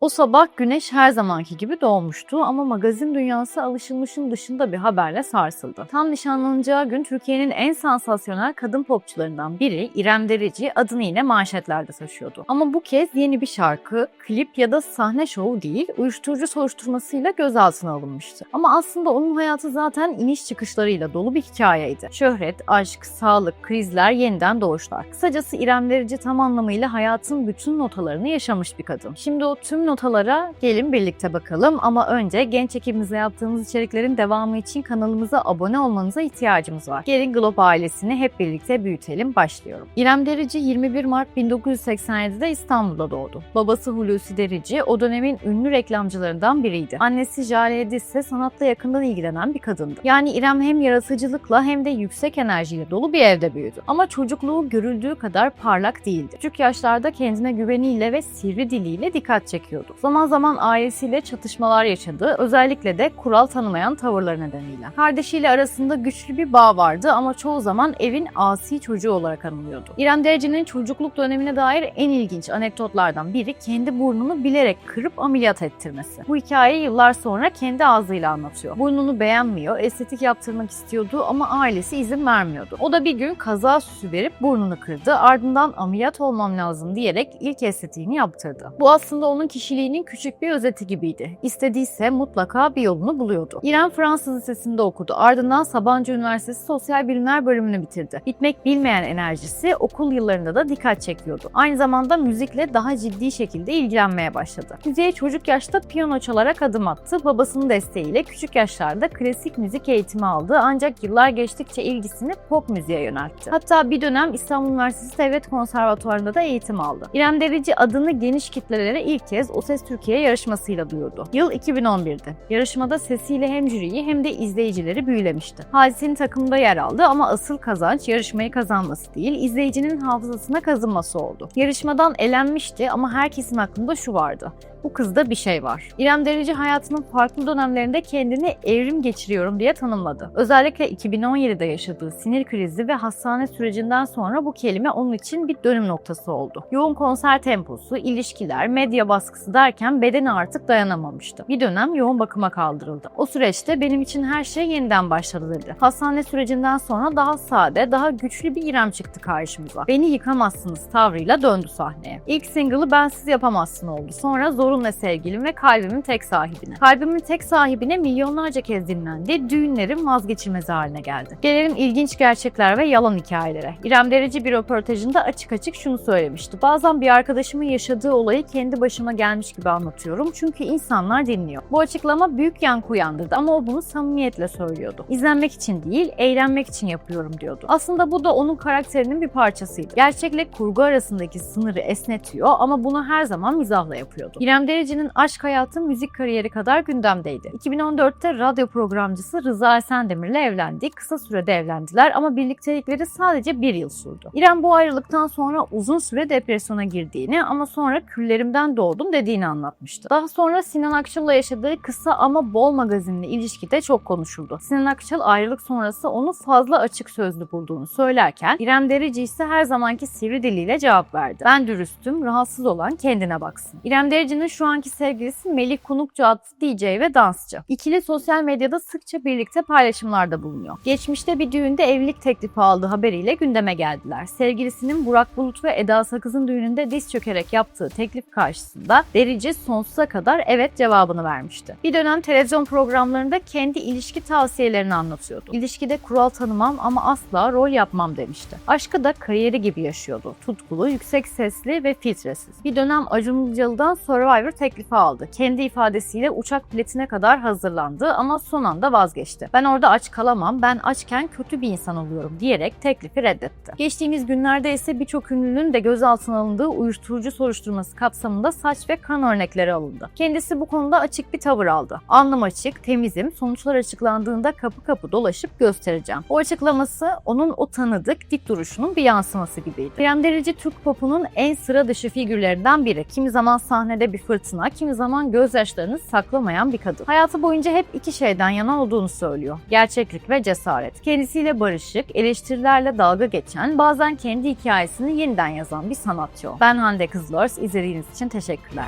O sabah güneş her zamanki gibi doğmuştu ama magazin dünyası alışılmışın dışında bir haberle sarsıldı. Tam nişanlanacağı gün Türkiye'nin en sansasyonel kadın popçularından biri İrem Derici adını yine manşetlerde taşıyordu. Ama bu kez yeni bir şarkı, klip ya da sahne şovu değil, uyuşturucu soruşturmasıyla gözaltına alınmıştı. Ama aslında onun hayatı zaten iniş çıkışlarıyla dolu bir hikayeydi. Şöhret, aşk, sağlık, krizler, yeniden doğuşlar. Kısacası İrem Derici tam anlamıyla hayatın bütün notalarını yaşamış bir kadın. Şimdi o tüm notalara gelin birlikte bakalım ama önce genç ekibimizle yaptığımız içeriklerin devamı için kanalımıza abone olmanıza ihtiyacımız var. Gelin Globe ailesini hep birlikte büyütelim. Başlıyorum. İrem Derici 21 Mart 1987'de İstanbul'da doğdu. Babası Hulusi Derici o dönemin ünlü reklamcılarından biriydi. Annesi Jale ise sanatla yakından ilgilenen bir kadındı. Yani İrem hem yaratıcılıkla hem de yüksek enerjiyle dolu bir evde büyüdü. Ama çocukluğu görüldüğü kadar parlak değildi. Küçük yaşlarda kendine güveniyle ve sivri diliyle dikkat çekiyordu. Zaman zaman ailesiyle çatışmalar yaşadı, özellikle de kural tanımayan tavırları nedeniyle. Kardeşiyle arasında güçlü bir bağ vardı ama çoğu zaman evin asi çocuğu olarak anılıyordu. İrem Derici'nin çocukluk dönemine dair en ilginç anekdotlardan biri kendi burnunu bilerek kırıp ameliyat ettirmesi. Bu hikayeyi yıllar sonra kendi ağzıyla anlatıyor. Burnunu beğenmiyor, estetik yaptırmak istiyordu ama ailesi izin vermiyordu. O da bir gün kaza süsü verip burnunu kırdı, ardından ameliyat olmam lazım diyerek ilk estetiğini yaptırdı. Bu aslında onun kişiliğinin küçük bir özeti gibiydi. İstediyse mutlaka bir yolunu buluyordu. İrem Fransız Lisesi'nde okudu. Ardından Sabancı Üniversitesi Sosyal Bilimler bölümünü bitirdi. Bitmek bilmeyen enerjisi okul yıllarında da dikkat çekiyordu. Aynı zamanda müzikle daha ciddi şekilde ilgilenmeye başladı. Müziğe çocuk yaşta piyano çalarak adım attı. Babasının desteğiyle küçük yaşlarda klasik müzik eğitimi aldı ancak yıllar geçtikçe ilgisini pop müziğe yöneltti. Hatta bir dönem İstanbul Üniversitesi Devlet Konservatuvarı'nda da eğitim aldı. İrem Derici adını geniş kitlelere ilk kez O Ses Türkiye yarışmasıyla duyurdu. Yıl 2011'di. Yarışmada sesiyle hem jüriyi hem de izleyicileri büyülemişti. Hadisenin takımında yer aldı ama asıl kazanç yarışmayı kazanması değil, izleyicinin hafızasına kazınması oldu. Yarışmadan elenmişti ama herkesin aklında şu vardı bu kızda bir şey var. İrem Derici hayatının farklı dönemlerinde kendini evrim geçiriyorum diye tanımladı. Özellikle 2017'de yaşadığı sinir krizi ve hastane sürecinden sonra bu kelime onun için bir dönüm noktası oldu. Yoğun konser temposu, ilişkiler, medya baskısı derken bedeni artık dayanamamıştı. Bir dönem yoğun bakıma kaldırıldı. O süreçte benim için her şey yeniden başladı dedi. Hastane sürecinden sonra daha sade, daha güçlü bir İrem çıktı karşımıza. Beni yıkamazsınız tavrıyla döndü sahneye. İlk single'ı Bensiz Yapamazsın oldu. Sonra Zorunla Sevgilim ve Kalbimin Tek Sahibine. Kalbimin Tek Sahibine milyonlarca kez dinlendi, düğünlerin vazgeçilmezi haline geldi. Gelelim ilginç gerçekler ve yalan hikayelere. İrem Derici bir röportajında açık açık şunu söylemişti. Bazen bir arkadaşımın yaşadığı olayı kendi başıma gelmiş gibi anlatıyorum çünkü insanlar dinliyor. Bu açıklama büyük yankı uyandırdı ama o bunu samimiyetle söylüyordu. İzlenmek için değil, eğlenmek için yapıyorum diyordu. Aslında bu da onun karakterinin bir parçasıydı. Gerçekle kurgu arasındaki sınırı esnetiyor ama bunu her zaman mizahla yapıyordu. İrem Derici'nin aşk hayatı müzik kariyeri kadar gündemdeydi. 2014'te radyo programcısı Rıza Esendemir'le evlendi. Kısa sürede evlendiler ama birliktelikleri sadece bir yıl sürdü. İrem bu ayrılıktan sonra uzun süre depresyona girdiğini ama sonra küllerimden doğdum dediğini anlatmıştı. Daha sonra Sinan Akçıl'la yaşadığı kısa ama bol magazinli ilişkide çok konuşuldu. Sinan Akçıl ayrılık sonrası onu fazla açık sözlü bulduğunu söylerken İrem Derici ise her zamanki sivri diliyle cevap verdi. Ben dürüstüm, rahatsız olan kendine baksın. İrem Derici'nin şu anki sevgilisi Melih Kunukcu adlı DJ ve dansçı. İkili sosyal medyada sıkça birlikte paylaşımlarda bulunuyor. Geçmişte bir düğünde evlilik teklifi aldığı haberiyle gündeme geldiler. Sevgilisinin Burak Bulut ve Eda Sakız'ın düğününde diz çökerek yaptığı teklif karşısında Derici sonsuza kadar evet cevabını vermişti. Bir dönem televizyon programlarında kendi ilişki tavsiyelerini anlatıyordu. İlişkide kural tanımam ama asla rol yapmam demişti. Aşkı da kariyeri gibi yaşıyordu. Tutkulu, yüksek sesli ve filtresiz. Bir dönem Acun Ilıcalı'dan Survivor teklifi aldı. Kendi ifadesiyle uçak biletine kadar hazırlandı ama son anda vazgeçti. Ben orada aç kalamam, ben açken kötü bir insan oluyorum diyerek teklifi reddetti. Geçtiğimiz günlerde ise birçok ünlünün de gözaltına alındığı uyuşturucu soruşturması kapsamında saç ve kan örnekleri alındı. Kendisi bu konuda açık bir tavır aldı. Alnım açık, temizim, sonuçlar açıklandığında kapı kapı dolaşıp göstereceğim. O açıklaması onun o tanıdık dik duruşunun bir yansıması gibiydi. İrem Derici Türk popunun en sıra dışı figürlerinden biri. Kimi zaman sahnede bir fırtına, kimi zaman gözyaşlarını saklamayan bir kadın. Hayatı boyunca hep iki şeyden yana olduğunu söylüyor. Gerçeklik ve cesaret. Kendisiyle barışık, eleştirilerle dalga geçen, bazen kendi hikayesini yeniden yazan bir sanatçı o. Ben Hande Kızlörs, izlediğiniz için teşekkürler.